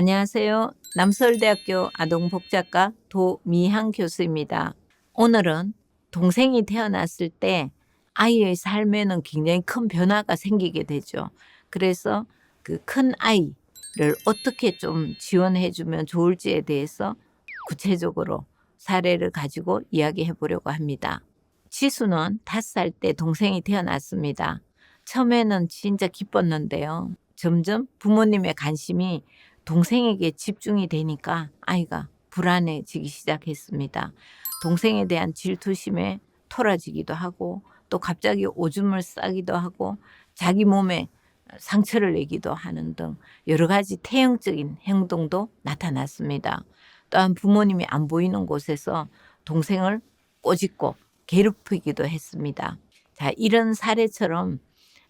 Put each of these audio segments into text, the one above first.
안녕하세요. 남서울대학교 아동복작가 도미향 교수입니다. 오늘은 동생이 태어났을 때 아이의 삶에는 굉장히 큰 변화가 생기게 되죠. 그래서 그 큰 아이를 어떻게 좀 지원해 주면 좋을지에 대해서 구체적으로 사례를 가지고 이야기해 보려고 합니다. 지수는 다섯 살때 동생이 태어났습니다. 처음에는 진짜 기뻤는데요. 점점 부모님의 관심이 동생에게 집중이 되니까 아이가 불안해지기 시작했습니다. 동생에 대한 질투심에 토라지기도 하고 또 갑자기 오줌을 싸기도 하고 자기 몸에 상처를 내기도 하는 등 여러 가지 태형적인 행동도 나타났습니다. 또한 부모님이 안 보이는 곳에서 동생을 꼬집고 괴롭히기도 했습니다. 자, 이런 사례처럼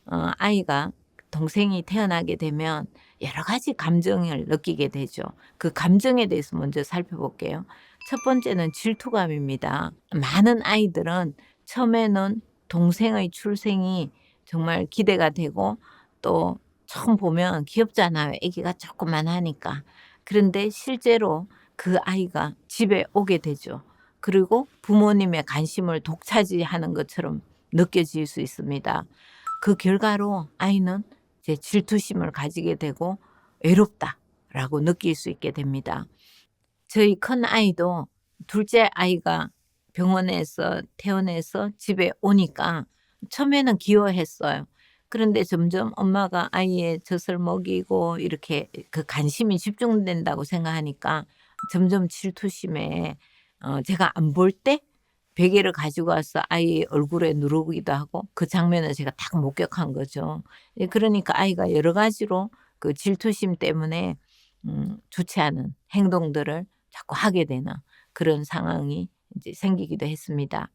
어, 아이가 동생이 태어나게 되면 여러 가지 감정을 느끼게 되죠. 그 감정에 대해서 먼저 살펴볼게요. 첫 번째는 질투감입니다. 많은 아이들은 처음에는 동생의 출생이 정말 기대가 되고 또 처음 보면 귀엽잖아요. 아기가 조금만 하니까. 그런데 실제로 그 아이가 집에 오게 되죠. 그리고 부모님의 관심을 독차지하는 것처럼 느껴질 수 있습니다. 그 결과로 아이는 이 제 질투심을 가지게 되고 외롭다라고 느낄 수 있게 됩니다. 저희 큰 아이도 둘째 아이가 병원에서 퇴원해서 집에 오니까 처음에는 귀여워했어요. 그런데 점점 엄마가 아이의 젖을 먹이고 이렇게 그 관심이 집중된다고 생각하니까 점점 질투심에 어, 제가 안 볼 때 베개를 가지고 와서 아이 얼굴에 누르기도 하고 그 장면을 제가 딱 목격한 거죠. 예, 그러니까 아이가 여러 가지로 그 질투심 때문에 음, 좋지 않은 행동들을 자꾸 하게 되는 그런 상황이 이제 생기기도 했습니다.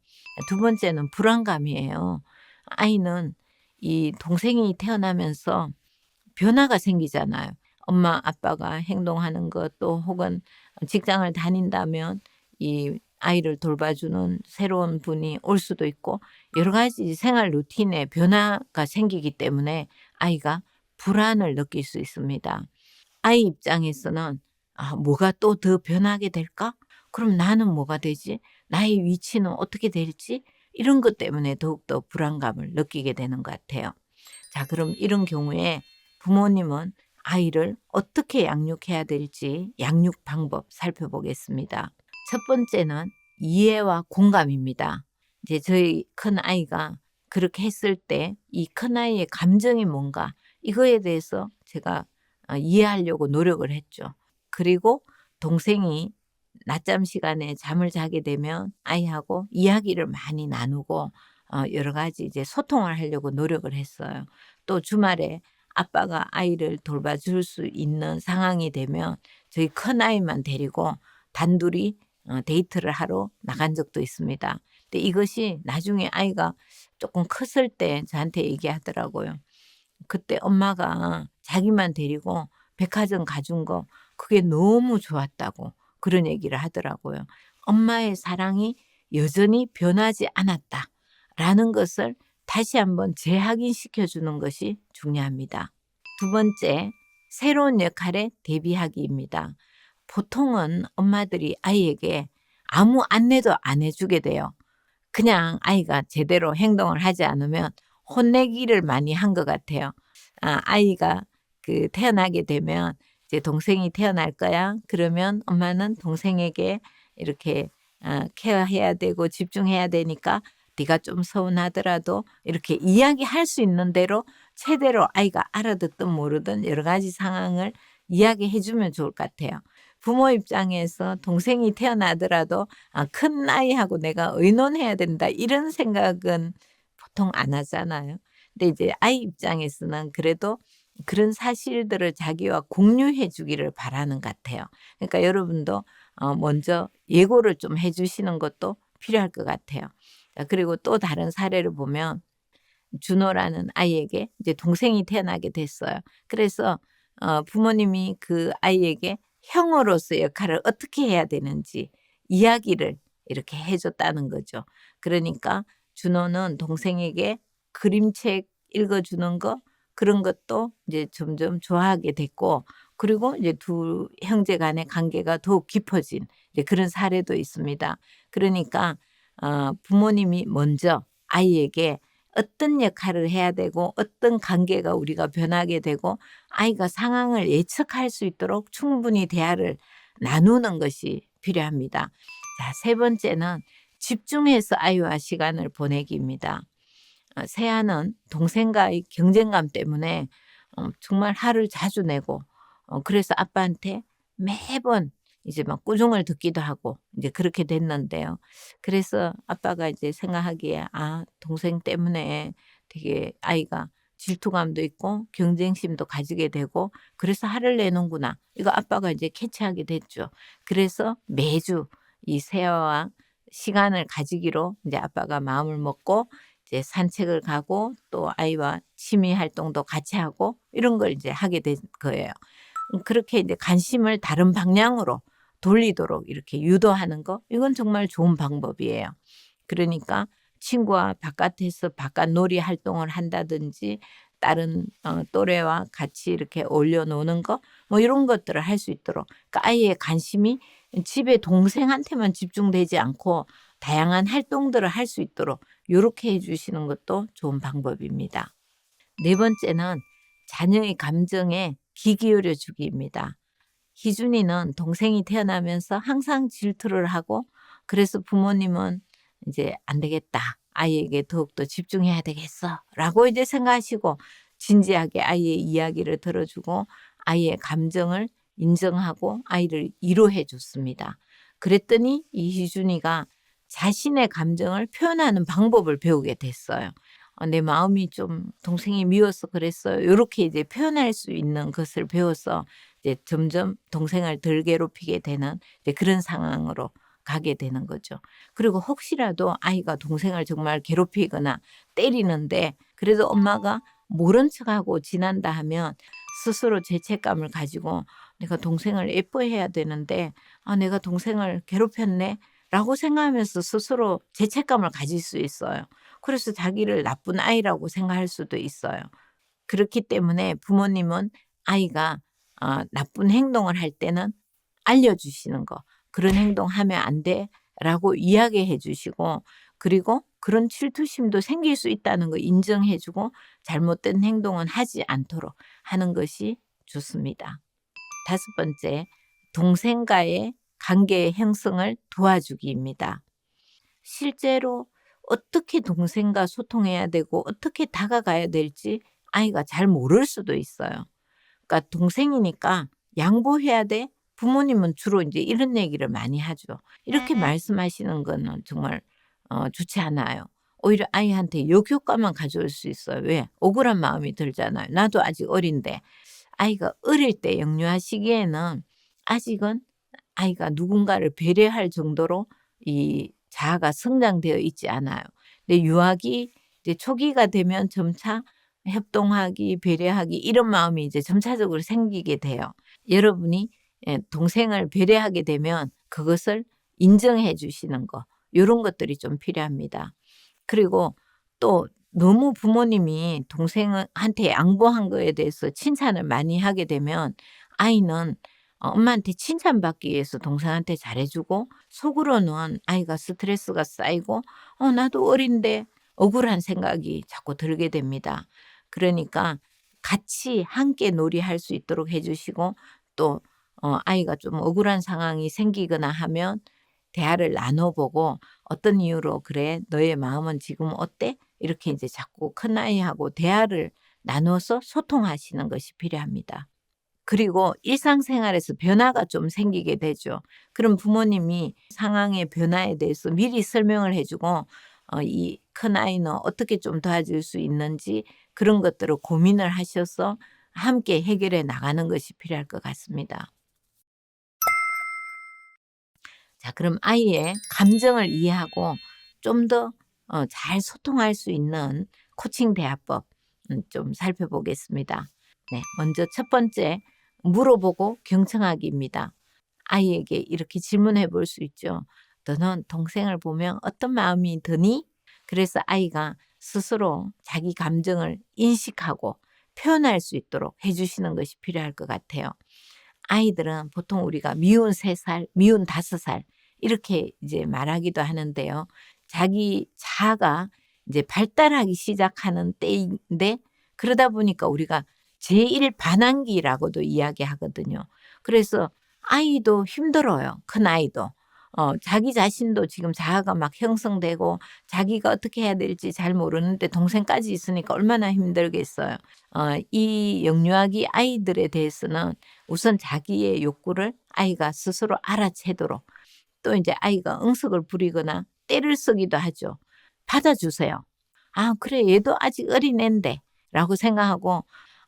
두 번째는 불안감이에요. 아이는 이 동생이 태어나면서 변화가 생기잖아요. 엄마 아빠가 행동하는 것또 혹은 직장을 다닌다면 이 아이를 돌봐주는 새로운 분이 올 수도 있고 여러 가지 생활 루틴에 변화가 생기기 때문에 아이가 불안을 느낄 수 있습니다. 아이 입장에서는 아, 뭐가 또 더 변하게 될까? 그럼 나는 뭐가 되지? 나의 위치는 어떻게 될지? 이런 것 때문에 더욱더 불안감을 느끼게 되는 것 같아요. 자, 그럼 이런 경우에 부모님은 아이를 어떻게 양육해야 될지 양육 방법 살펴보겠습니다. 첫 번째는 이해와 공감입니다. 이제 저희 큰 아이가 그렇게 했을 때 이 큰 아이의 감정이 뭔가 이거에 대해서 제가 어, 이해하려고 노력을 했죠. 그리고 동생이 낮잠 시간에 잠을 자게 되면 아이하고 이야기를 많이 나누고 어, 여러 가지 이제 소통을 하려고 노력을 했어요. 또 주말에 아빠가 아이를 돌봐줄 수 있는 상황이 되면 저희 큰 아이만 데리고 단둘이 어, 데이트를 하러 나간 적도 있습니다. 근데 이것이 나중에 아이가 조금 컸을 때 저한테 얘기하더라고요. 그때 엄마가 자기만 데리고 백화점 가준 거 그게 너무 좋았다고 그런 얘기를 하더라고요. 엄마의 사랑이 여전히 변하지 않았다 라는 것을 다시 한번 재확인시켜 주는 것이 중요합니다. 두 번째, 새로운 역할에 대비하기입니다. 보통은 엄마들이 아이에게 아무 안내도 안 해주게 돼요. 그냥 아이가 제대로 행동을 하지 않으면 혼내기를 많이 한 것 같아요. 아, 아이가 그 태어나게 되면 이제 동생이 태어날 거야. 그러면 엄마는 동생에게 이렇게 아, 케어해야 되고 집중해야 되니까 네가 좀 서운하더라도 이렇게 이야기할 수 있는 대로 최대로 아이가 알아듣든 모르든 여러 가지 상황을 이야기해 주면 좋을 것 같아요. 부모 입장에서 동생이 태어나더라도 아, 큰 아이하고 내가 의논해야 된다 이런 생각은 보통 안 하잖아요. 근데 이제 아이 입장에서는 그래도 그런 사실들을 자기와 공유해 주기를 바라는 것 같아요. 그러니까 여러분도 어, 먼저 예고를 좀 해 주시는 것도 필요할 것 같아요. 그리고 또 다른 사례를 보면 준호라는 아이에게 이제 동생이 태어나게 됐어요. 그래서 어, 부모님이 그 아이에게 형으로서 역할을 어떻게 해야 되는지 이야기를 이렇게 해줬다는 거죠. 그러니까 준호는 동생에게 그림책 읽어주는 거 그런 것도 이제 점점 좋아하게 됐고 그리고 이제 두 형제 간의 관계가 더욱 깊어진 그런 사례도 있습니다. 그러니까 어, 부모님이 먼저 아이에게 어떤 역할을 해야 되고 어떤 관계가 우리가 변하게 되고 아이가 상황을 예측할 수 있도록 충분히 대화를 나누는 것이 필요합니다. 자, 세 번째는 집중해서 아이와 시간을 보내기입니다. 어, 세아는 동생과의 경쟁감 때문에 어, 정말 화를 자주 내고 어, 그래서 아빠한테 매번 이제 막 꾸중을 듣기도 하고 이제 그렇게 됐는데요. 그래서 아빠가 이제 생각하기에 아 동생 때문에 되게 아이가 질투감도 있고 경쟁심도 가지게 되고 그래서 화를 내는구나. 이거 아빠가 이제 캐치하게 됐죠. 그래서 매주 이 세아와 시간을 가지기로 이제 아빠가 마음을 먹고 이제 산책을 가고 또 아이와 취미 활동도 같이 하고 이런 걸 이제 하게 된 거예요. 음, 그렇게 이제 관심을 다른 방향으로 돌리도록 이렇게 유도하는 거 이건 정말 좋은 방법이에요. 그러니까 친구와 바깥에서 바깥 놀이 활동을 한다든지 다른 어, 또래와 같이 이렇게 노는 거 뭐 이런 것들을 할 수 있도록 그러니까 아이의 관심이 집에 동생한테만 집중되지 않고 다양한 활동들을 할 수 있도록 이렇게 해주시는 것도 좋은 방법입니다. 네 번째는 자녀의 감정에 귀 기울여 주기입니다. 희준이는 동생이 태어나면서 항상 질투를 하고 그래서 부모님은 이제 안 되겠다. 아이에게 더욱더 집중해야 되겠어. 라고 이제 생각하시고 진지하게 아이의 이야기를 들어주고 아이의 감정을 인정하고 아이를 위로해 줬습니다. 그랬더니 이 희준이가 자신의 감정을 표현하는 방법을 배우게 됐어요. 어, 내 마음이 좀 동생이 미워서 그랬어요. 이렇게 이제 표현할 수 있는 것을 배워서 이제 점점 동생을 덜 괴롭히게 되는 그런 상황으로 가게 되는 거죠. 그리고 혹시라도 아이가 동생을 정말 괴롭히거나 때리는데 그래도 엄마가 모른 척하고 지난다 하면 스스로 죄책감을 가지고 내가 동생을 예뻐해야 되는데 아 내가 동생을 괴롭혔네 라고 생각하면서 스스로 죄책감을 가질 수 있어요. 그래서 자기를 나쁜 아이라고 생각할 수도 있어요. 그렇기 때문에 부모님은 아이가 어, 나쁜 행동을 할 때는 알려주시는 거. 그런 행동 하면 안 돼. 라고 이야기해 주시고, 그리고 그런 질투심도 생길 수 있다는 거 인정해 주고, 잘못된 행동은 하지 않도록 하는 것이 좋습니다. 다섯 번째, 동생과의 관계의 형성을 도와주기입니다. 실제로 어떻게 동생과 소통해야 되고 어떻게 다가가야 될지 아이가 잘 모를 수도 있어요. 그러니까 동생이니까 양보해야 돼. 부모님은 주로 이제 이런 얘기를 많이 하죠. 이렇게 네. 말씀하시는 거는 정말 어, 좋지 않아요. 오히려 아이한테 역효과만 가져올 수 있어요. 왜? 억울한 마음이 들잖아요. 나도 아직 어린데 아이가 어릴 때 영유아시기에는 아직은 아이가 누군가를 배려할 정도로 이 자아가 성장되어 있지 않아요. 근데 유아기 이제 초기가 되면 점차 협동하기, 배려하기 이런 마음이 이제 점차적으로 생기게 돼요. 여러분이 예, 동생을 배려하게 되면 그것을 인정해 주시는 거 이런 것들이 좀 필요합니다. 그리고 또 너무 부모님이 동생한테 양보한 거에 대해서 칭찬을 많이 하게 되면 아이는 어, 엄마한테 칭찬받기 위해서 동생한테 잘해주고 속으로는 아이가 스트레스가 쌓이고 어 나도 어린데 억울한 생각이 자꾸 들게 됩니다. 그러니까 같이 함께 놀이할 수 있도록 해주시고 또 어, 아이가 좀 억울한 상황이 생기거나 하면 대화를 나눠보고 어떤 이유로 그래 너의 마음은 지금 어때 이렇게 이제 자꾸 큰 아이하고 대화를 나눠서 소통하시는 것이 필요합니다. 그리고 일상생활에서 변화가 좀 생기게 되죠. 그럼 부모님이 상황의 변화에 대해서 미리 설명을 해주고 어, 이 큰 아이는 어떻게 좀 도와줄 수 있는지 그런 것들을 고민을 하셔서 함께 해결해 나가는 것이 필요할 것 같습니다. 자, 그럼 아이의 감정을 이해하고 좀더 어, 잘 소통할 수 있는 코칭 대화법 음, 좀 살펴보겠습니다. 네, 먼저 첫 번째 물어보고 경청하기입니다. 아이에게 이렇게 질문해 볼 수 있죠. 너는 동생을 보면 어떤 마음이 드니? 그래서 아이가 스스로 자기 감정을 인식하고 표현할 수 있도록 해주시는 것이 필요할 것 같아요. 아이들은 보통 우리가 미운 3살, 미운 5살 이렇게 이제 말하기도 하는데요. 자기 자아가 이제 발달하기 시작하는 때인데 그러다 보니까 우리가 제1 반항기라고도 이야기하거든요. 그래서 아이도 힘들어요. 큰 아이도. 어, 자기 자신도 지금 자아가 막 형성되고 자기가 어떻게 해야 될지 잘 모르는데 동생까지 있으니까 얼마나 힘들겠어요. 어, 이 영유아기 아이들에 대해서는 우선 자기의 욕구를 아이가 스스로 알아채도록 또 이제 아이가 응석을 부리거나 때를 쓰기도 하죠. 받아주세요. 아, 그래, 얘도 아직 어린애인데. 라고 생각하고,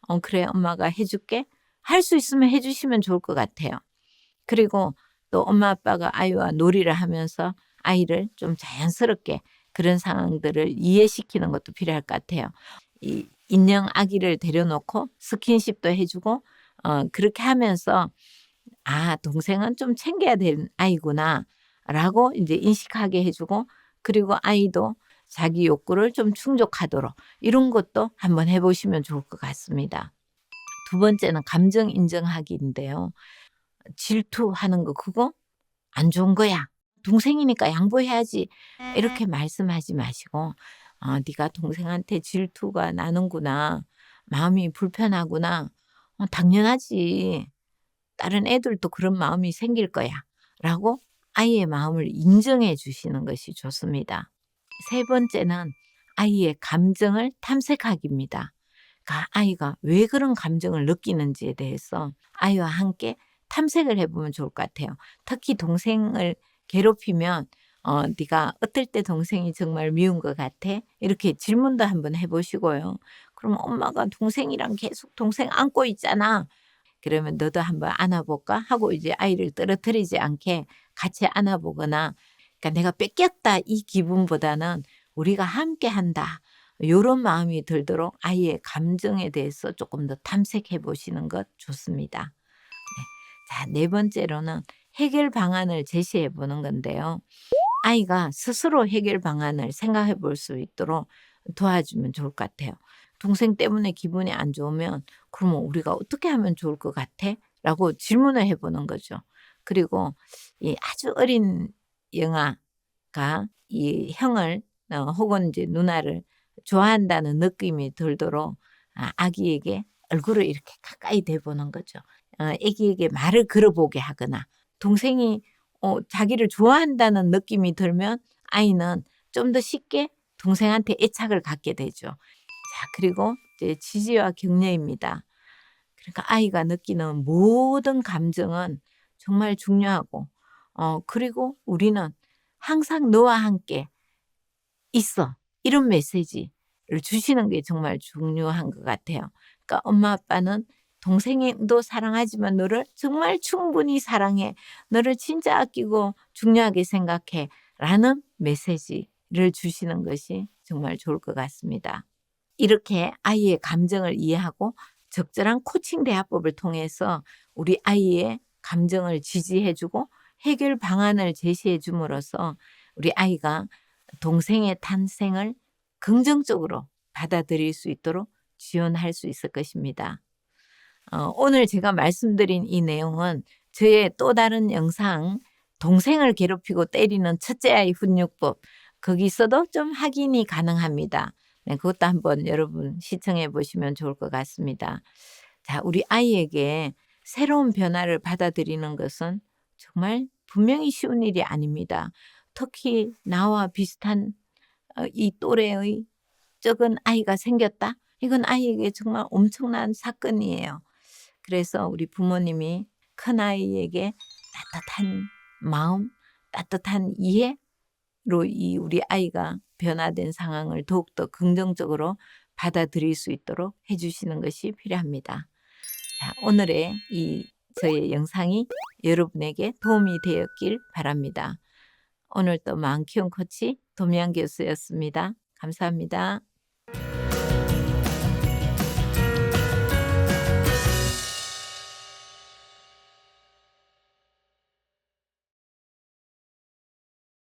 어, 그래, 엄마가 해줄게. 할 수 있으면 해주시면 좋을 것 같아요. 그리고 또 엄마 아빠가 아이와 놀이를 하면서 아이를 좀 자연스럽게 그런 상황들을 이해시키는 것도 필요할 것 같아요. 이 인형 아기를 데려놓고 스킨십도 해주고, 어, 그렇게 하면서 아, 동생은 좀 챙겨야 되는 아이구나. 라고 이제 인식하게 해주고, 그리고 아이도 자기 욕구를 좀 충족하도록 이런 것도 한번 해보시면 좋을 것 같습니다. 두 번째는 감정 인정하기인데요. 질투하는 거 그거 안 좋은 거야. 동생이니까 양보해야지. 이렇게 말씀하지 마시고 아, 네가 동생한테 질투가 나는구나. 마음이 불편하구나. 어, 당연하지. 다른 애들도 그런 마음이 생길 거야. 라고 아이의 마음을 인정해 주시는 것이 좋습니다. 세 번째는 아이의 감정을 탐색하기입니다. 그러니까 아이가 왜 그런 감정을 느끼는지에 대해서 아이와 함께 탐색을 해보면 좋을 것 같아요. 특히 동생을 괴롭히면 어, 네가 어떨 때 동생이 정말 미운 것 같아? 이렇게 질문도 한번 해보시고요. 그럼 엄마가 동생이랑 계속 동생 안고 있잖아. 그러면 너도 한번 안아볼까? 하고 이제 아이를 떨어뜨리지 않게 같이 안아보거나 그러니까 내가 뺏겼다 이 기분보다는 우리가 함께 한다. 요런 마음이 들도록 아이의 감정에 대해서 조금 더 탐색해 보시는 것 좋습니다. 네. 자, 네 번째로는 해결 방안을 제시해 보는 건데요. 아이가 스스로 해결 방안을 생각해 볼 수 있도록 도와주면 좋을 것 같아요. 동생 때문에 기분이 안 좋으면 그러면 우리가 어떻게 하면 좋을 것 같아? 라고 질문을 해보는 거죠. 그리고 이 아주 어린 영아가 이 형을 어, 혹은 이제 누나를 좋아한다는 느낌이 들도록 아, 아기에게 얼굴을 이렇게 가까이 대보는 거죠. 어, 아기에게 말을 걸어보게 하거나 동생이 어, 자기를 좋아한다는 느낌이 들면 아이는 좀 더 쉽게 동생한테 애착을 갖게 되죠. 자, 그리고 이제 지지와 격려입니다. 그러니까 아이가 느끼는 모든 감정은 정말 중요하고, 어, 그리고 우리는 항상 너와 함께 있어. 이런 메시지를 주시는 게 정말 중요한 것 같아요. 그러니까 엄마 아빠는 동생도 사랑하지만 너를 정말 충분히 사랑해. 너를 진짜 아끼고 중요하게 생각해. 라는 메시지를 주시는 것이 정말 좋을 것 같습니다. 이렇게 아이의 감정을 이해하고 적절한 코칭 대화법을 통해서 우리 아이의 감정을 지지해주고 해결 방안을 제시해 줌으로써 우리 아이가 동생의 탄생을 긍정적으로 받아들일 수 있도록 지원할 수 있을 것입니다. 어, 오늘 제가 말씀드린 이 내용은 저의 또 다른 영상 동생을 괴롭히고 때리는 첫째 아이 훈육법 거기서도 좀 확인이 가능합니다. 네, 그것도 한번 여러분 시청해 보시면 좋을 것 같습니다. 자, 우리 아이에게 새로운 변화를 받아들이는 것은 정말 분명히 쉬운 일이 아닙니다. 특히 나와 비슷한 어, 이 또래의 적은 아이가 생겼다? 이건 아이에게 정말 엄청난 사건이에요. 그래서 우리 부모님이 큰 아이에게 따뜻한 마음, 따뜻한 이해로 이 우리 아이가 변화된 상황을 더욱더 긍정적으로 받아들일 수 있도록 해주시는 것이 필요합니다. 자, 오늘의 이 저의 영상이 여러분에게 도움이 되었길 바랍니다. 오늘도 마음 키운 코치 도미안 교수였습니다. 감사합니다.